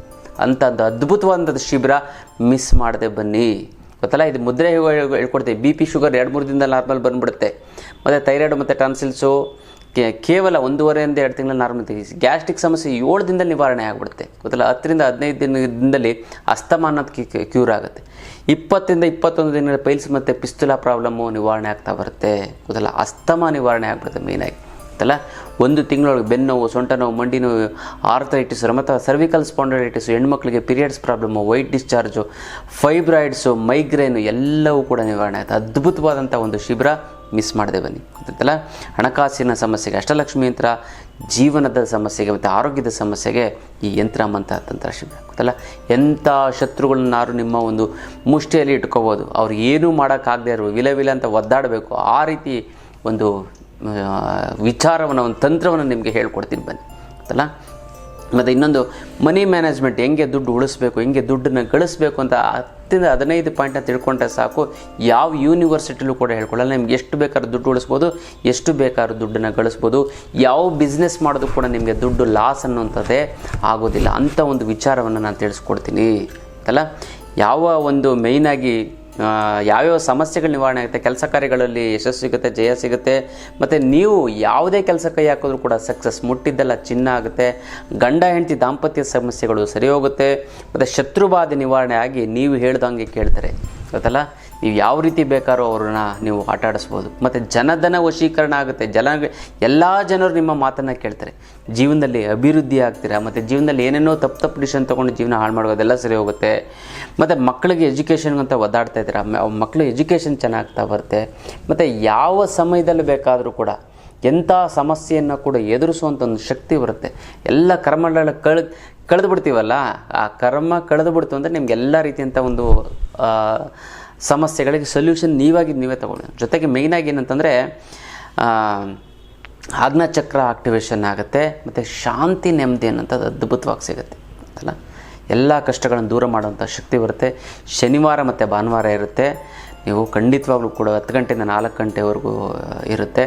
ಅಂಥದ್ದು ಅದ್ಭುತವಾದಂಥದ್ದು ಶಿಬಿರ ಮಿಸ್ ಮಾಡದೆ ಬನ್ನಿ. ಗೊತ್ತಲ್ಲ, ಇದು ಮುದ್ರೆ ಹೇಳ್ಕೊಡ್ತೀವಿ. ಬಿ ಪಿ ಶುಗರ್ ಎರಡು ಮೂರು ದಿನದಲ್ಲಿ ನಾರ್ಮಲ್ ಬಂದ್ಬಿಡುತ್ತೆ. ಮತ್ತು ಥೈರಾಯ್ಡ್ ಮತ್ತು ಟಾನ್ಸಿಲ್ಸು ಕೇ, ಕೇವಲ ಒಂದೂವರೆಯಿಂದ ಎರಡು ತಿಂಗಳ ನಾರ್ಮಲ್ ಗ್ಯಾಸ್ಟ್ರಿಕ್ ಸಮಸ್ಯೆ ಏಳು ದಿನದಲ್ಲಿ ನಿವಾರಣೆ ಆಗಿಬಿಡುತ್ತೆ. ಗೊತ್ತಲ್ಲ? ಹತ್ತರಿಂದ ಹದಿನೈದು ದಿನದಲ್ಲಿ ಅಸ್ತಮ ಅನ್ನೋದು ಕ್ಯೂರ್ ಆಗುತ್ತೆ. ಇಪ್ಪತ್ತರಿಂದ ಇಪ್ಪತ್ತೊಂದು ದಿನಗಳ ಪೈಲ್ಸ್ ಮತ್ತು ಪಿಸ್ತುಲಾ ಪ್ರಾಬ್ಲಮ್ಮು ನಿವಾರಣೆ ಆಗ್ತಾ ಬರುತ್ತೆ. ಗೊತ್ತಲ್ಲ? ಅಸ್ತಮ ನಿವಾರಣೆ ಆಗ್ಬಿಡುತ್ತೆ ಮೇಯ್ನಾಗಿ ಗೊತ್ತಲ್ಲ? ಒಂದು ತಿಂಗಳೊಳಗೆ ಬೆನ್ನೋವು ಸೊಂಟ ನೋವು, ಮಂಡಿ ನೋವು ಆರ್ಥರೈಟಿಸ್ ಮತ್ತು ಸರ್ವಿಕಲ್ ಸ್ಪಾಂಡಲೈಟಿಸ್ ಹೆಣ್ಮಕ್ಳಿಗೆ periods problem white discharge fibroids migraine ಎಲ್ಲವೂ ಕೂಡ ನಿವಾರಣೆ ಆಗುತ್ತೆ. ಅದ್ಭುತವಾದಂಥ ಒಂದು ಶಿಬಿರ. ಮಿಸ್ ಮಾಡದೆ ಬನ್ನಿ. ಗೊತ್ತಲ್ಲ ಹಣಕಾಸಿನ ಸಮಸ್ಯೆಗೆ, ಅಷ್ಟಲಕ್ಷ್ಮಿ ಯಂತ್ರ ಜೀವನದ ಸಮಸ್ಯೆಗೆ ಮತ್ತು ಆರೋಗ್ಯದ ಸಮಸ್ಯೆಗೆ ಈ ಯಂತ್ರ ಮಂತ್ರ ತಂತ್ರ ಶಿಬಿರ ಗೊತ್ತಲ್ಲ? ಎಂಥ ಶತ್ರುಗಳನ್ನಾರು ನಿಮ್ಮ ಒಂದು ಮುಷ್ಟಿಯಲ್ಲಿ ಇಟ್ಕೋಬೋದು. ಅವ್ರು ಏನೂ ಮಾಡೋಕ್ಕಾಗದೇ ಇರೋ ವಿಲ ವಿಲ ಅಂತ ಒದ್ದಾಡಬೇಕು. ಆ ರೀತಿ ಒಂದು ವಿಚಾರವನ್ನು, ಒಂದು ತಂತ್ರವನ್ನು ನಿಮಗೆ ಹೇಳ್ಕೊಡ್ತೀನಿ ಬನ್ನಿ. ಗೊತ್ತಲ್ಲ? ಮತ್ತು ಇನ್ನೊಂದು ಮನಿ ಮ್ಯಾನೇಜ್ಮೆಂಟ್ ಹೆಂಗೆ ದುಡ್ಡು ಉಳಿಸ್ಬೇಕು, ಹೆಂಗೆ ದುಡ್ಡನ್ನ ಗಳಿಸ್ಬೇಕು ಅಂತ ಹತ್ತಿಂದ ಹದಿನೈದು ಪಾಯಿಂಟ್ನ ತಿಳ್ಕೊಂಡ್ರೆ ಸಾಕು. ಯಾವ ಯೂನಿವರ್ಸಿಟಿಲೂ ಕೂಡ ಹೇಳ್ಕೊಳ್ಳಲ್ಲ. ನಿಮ್ಗೆ ಎಷ್ಟು ಬೇಕಾದ್ರೂ ದುಡ್ಡು ಉಳಿಸ್ಬೋದು, ಎಷ್ಟು ಬೇಕಾದ್ರೂ ದುಡ್ಡನ್ನು ಗಳಿಸ್ಬೋದು. ಯಾವ ಬಿಸ್ನೆಸ್ ಮಾಡೋದು ಕೂಡ ನಿಮಗೆ ದುಡ್ಡು ಲಾಸ್ ಅನ್ನುವಂಥದ್ದೇ ಆಗೋದಿಲ್ಲ. ಅಂಥ ಒಂದು ವಿಚಾರವನ್ನು ನಾನು ತಿಳಿಸ್ಕೊಡ್ತೀನಿ. ಅಲ್ಲ ಯಾವ ಒಂದು ಮೇಯ್ನಾಗಿ ಯಾವ್ಯಾವ ಸಮಸ್ಯೆಗಳು ನಿವಾರಣೆ ಆಗುತ್ತೆ? ಕೆಲಸ ಕಾರ್ಯಗಳಲ್ಲಿ ಯಶಸ್ಸು ಸಿಗುತ್ತೆ, ಜಯ ಸಿಗುತ್ತೆ. ಮತ್ತು ನೀವು ಯಾವುದೇ ಕೆಲಸ ಕೈ ಹಾಕಿದ್ರೂ ಕೂಡ ಸಕ್ಸಸ್ ಮುಟ್ಟಿದ್ದೆಲ್ಲ ಚಿನ್ನ ಆಗುತ್ತೆ. ಗಂಡ, ಹೆಂಡತಿ ದಾಂಪತ್ಯ ಸಮಸ್ಯೆಗಳು ಸರಿ ಹೋಗುತ್ತೆ ಮತ್ತು ಶತ್ರುಬಾಧೆ ನಿವಾರಣೆ ಆಗಿ ನೀವು ಹೇಳ್ದಂಗೆ ಕೇಳ್ತಾರೆ. ಗೊತ್ತಲ್ಲ? ನೀವು ಯಾವ ರೀತಿ ಬೇಕಾದ್ರೂ ಅವ್ರನ್ನ ನೀವು ಆಟಾಡಿಸ್ಬೋದು ಮತ್ತು ಜನಧನ ವಶೀಕರಣ ಆಗುತ್ತೆ. ಜನ, ಎಲ್ಲ ಜನರು ನಿಮ್ಮ ಮಾತನ್ನು ಕೇಳ್ತಾರೆ. ಜೀವನದಲ್ಲಿ ಅಭಿವೃದ್ಧಿ ಆಗ್ತೀರಾ? ಮತ್ತು ಜೀವನದಲ್ಲಿ ಏನೇನೋ ತಪ್ಪು ತಪ್ಪು ಡಿಸಿಷನ್ ತೊಗೊಂಡು ಜೀವನ ಹಾಳು ಮಾಡೋದೆಲ್ಲ ಸರಿ ಹೋಗುತ್ತೆ. ಮತ್ತು ಮಕ್ಕಳಿಗೆ ಎಜುಕೇಷನ್ ಅಂತ ಒದ್ದಾಡ್ತಾ ಇದ್ದೀರಾ? ಮಕ್ಕಳು ಎಜುಕೇಷನ್ ಚೆನ್ನಾಗ್ತಾ ಬರುತ್ತೆ. ಮತ್ತು ಯಾವ ಸಮಯದಲ್ಲಿ ಬೇಕಾದರೂ ಕೂಡ, ಎಂಥ ಸಮಸ್ಯೆಯನ್ನು ಕೂಡ ಎದುರಿಸುವಂಥ ಒಂದು ಶಕ್ತಿ ಬರುತ್ತೆ. ಎಲ್ಲ ಕರ್ಮಗಳ ಕಳ್ ಕಳೆದು ಬಿಡ್ತೀವಲ್ಲ ಆ ಕರ್ಮ ಕಳೆದು ಬಿಡ್ತು ಅಂದರೆ ನಿಮ್ಗೆ ಎಲ್ಲ ರೀತಿಯಂಥ ಒಂದು ಸಮಸ್ಯೆಗಳಿಗೆ ಸೊಲ್ಯೂಷನ್ ನೀವಾಗಿ ನೀವೇ ತಗೊಳ್ಳಿ. ಜೊತೆಗೆ ಮೇಯ್ನಾಗಿ ಏನಂತಂದರೆ ಆಜ್ಞಾಚಕ್ರ ಆಕ್ಟಿವೇಶನ್ ಆಗುತ್ತೆ, ಮತ್ತು ಶಾಂತಿ ನೆಮ್ಮದಿ ಅನ್ನೋಂಥದ್ದು ಅದ್ಭುತವಾಗಿ ಸಿಗುತ್ತೆ. ಅಲ್ಲ? ಎಲ್ಲ ಕಷ್ಟಗಳನ್ನು ದೂರ ಮಾಡುವಂಥ ಶಕ್ತಿ ಬರುತ್ತೆ. ಶನಿವಾರ ಮತ್ತು ಭಾನುವಾರ ಇರುತ್ತೆ. ನೀವು ಖಂಡಿತವಾಗ್ಲೂ ಕೂಡ ಹತ್ತು ಗಂಟೆಯಿಂದ ನಾಲ್ಕು ಗಂಟೆವರೆಗೂ ಇರುತ್ತೆ.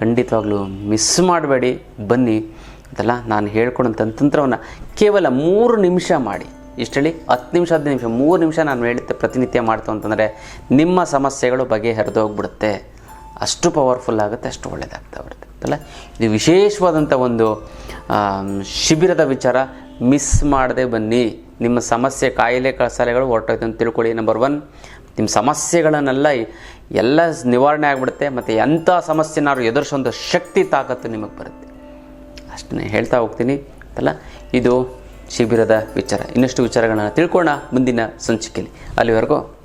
ಖಂಡಿತವಾಗ್ಲೂ ಮಿಸ್ ಮಾಡಬೇಡಿ. ಬನ್ನಿ. ಅದಲ್ಲ? ನಾನು ಹೇಳ್ಕೊಡೋಂಥ ತಂತ್ರವನ್ನು ಕೇವಲ ಮೂರು ನಿಮಿಷ ಮಾಡಿ. ಇಷ್ಟೇಳಿ ಹತ್ತು ನಿಮಿಷ, ಹದಿನೈದು ನಿಮಿಷ, ಮೂರು ನಿಮಿಷ ನಾನು ಹೇಳುತ್ತೆ ಪ್ರತಿನಿತ್ಯ ಮಾಡ್ತು ಅಂತಂದರೆ ನಿಮ್ಮ ಸಮಸ್ಯೆಗಳು ಬಗೆಹರಿದೋಗ್ಬಿಡುತ್ತೆ ಅಷ್ಟು ಪವರ್ಫುಲ್ ಆಗುತ್ತೆ, ಅಷ್ಟು ಒಳ್ಳೆಯದಾಗ್ತಾ ಬರುತ್ತೆ ಅಲ್ಲ? ಇದು ವಿಶೇಷವಾದಂಥ ಒಂದು ಶಿಬಿರದ ವಿಚಾರ. ಮಿಸ್ ಮಾಡದೆ ಬನ್ನಿ. ನಿಮ್ಮ ಸಮಸ್ಯೆ ಕಾಯಿಲೆ ಕಸಾಲೆಗಳು ಹೊರಟೋಯ್ತು ಅಂತ ತಿಳ್ಕೊಳ್ಳಿ. ನಂಬರ್ ಒನ್ ನಿಮ್ಮ ಸಮಸ್ಯೆಗಳನ್ನೆಲ್ಲ ಎಲ್ಲ ನಿವಾರಣೆ ಆಗಿಬಿಡುತ್ತೆ ಮತ್ತು ಎಂಥ ಸಮಸ್ಯೆನಾದ್ರು ಎದುರಿಸೋಂಥ ಶಕ್ತಿ, ತಾಕತ್ತು ನಿಮಗೆ ಬರುತ್ತೆ. ಅಷ್ಟನ್ನೇ ಹೇಳ್ತಾ ಹೋಗ್ತೀನಿ. ಅಲ್ಲ? ಇದು ಶಿಬಿರದ ವಿಚಾರ. ಇನ್ನಷ್ಟು ವಿಚಾರಗಳನ್ನು ತಿಳ್ಕೊಳ್ಳೋಣ ಮುಂದಿನ ಸಂಚಿಕೆಯಲ್ಲಿ. ಅಲ್ಲಿವರೆಗೂ